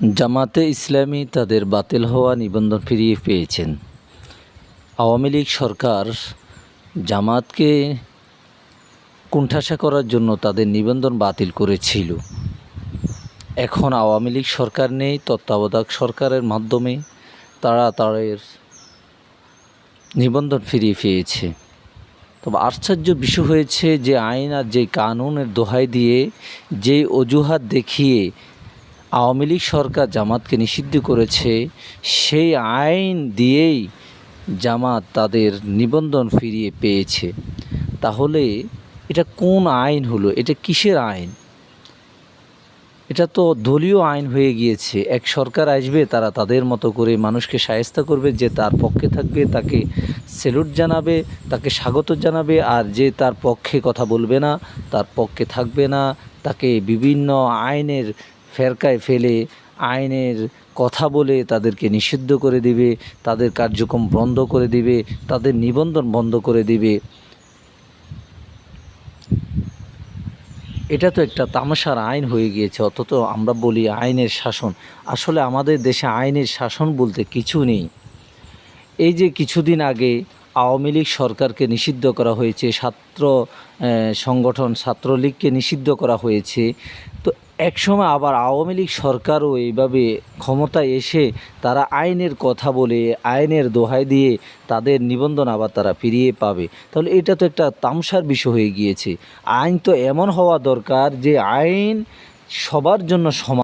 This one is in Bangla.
জামাতে ইসলামী তাদের বাতিল হওয়া নিবন্ধন ফিরিয়ে পেয়েছেন। আওয়ামী লীগ সরকার জামাতকে কুণ্ঠাসা করার জন্য তাদের নিবন্ধন বাতিল করেছিল। এখন আওয়ামী লীগ সরকার নেই, তত্ত্বাবধায়ক সরকারের মাধ্যমে তারা তাদের নিবন্ধন ফিরিয়ে পেয়েছে। তবে আশ্চর্য বিষয় হয়েছে যে আইন আর যে কানুনের দোহাই দিয়ে যে অজুহাত দেখিয়ে আওয়ামী লীগ সরকার জামাতকে নিষিদ্ধ করেছে, সেই আইন দিয়েই জামাত তাদের নিবন্ধন ফিরিয়ে পেয়েছে। তাহলে এটা কোন আইন হলো? এটা কিসের আইন? এটা তো দলীয় আইন হয়ে গিয়েছে। এক সরকার আসবে, তারা তাদের মতো করে মানুষকে সায়স্তা করবে যে তার পক্ষে থাকবে, তাকে সেলুট জানাবে, তাকে স্বাগত জানাবে, আর যে তার পক্ষে কথা বলবে না, তার পক্ষে থাকবে না, তাকে বিভিন্ন আইনের ফেরকায় ফেলে আইনের কথা বলে তাদেরকে নিষিদ্ধ করে দিবে, তাদের কার্যক্রম বন্ধ করে দিবে, তাদের নিবন্ধন বন্ধ করে দিবে। এটা তো একটা তামাশার আইন হয়ে গিয়েছে, অথচ আমরা বলি আইনের শাসন। আসলে আমাদের দেশে আইনের শাসন বলতে কিছু নেই। এই যে কিছুদিন আগে আওয়ামী লীগ সরকারকে নিষিদ্ধ করা হয়েছে, ছাত্র সংগঠন ছাত্রলীগকে নিষিদ্ধ করা হয়েছে, তো একসময় আবার আওয়ামী লীগ সরকারও এইভাবে ক্ষমতায় এসে তারা আইনের কথা বলে, আইনের দোহাই দিয়ে তাদের নিবন্ধন আবার তারা ফিরিয়ে পাবে। তাহলে এটা তো একটা তামসার বিষয় হয়ে গিয়েছে। আইন তো এমন হওয়া দরকার যে আইন সবার জন্য সমান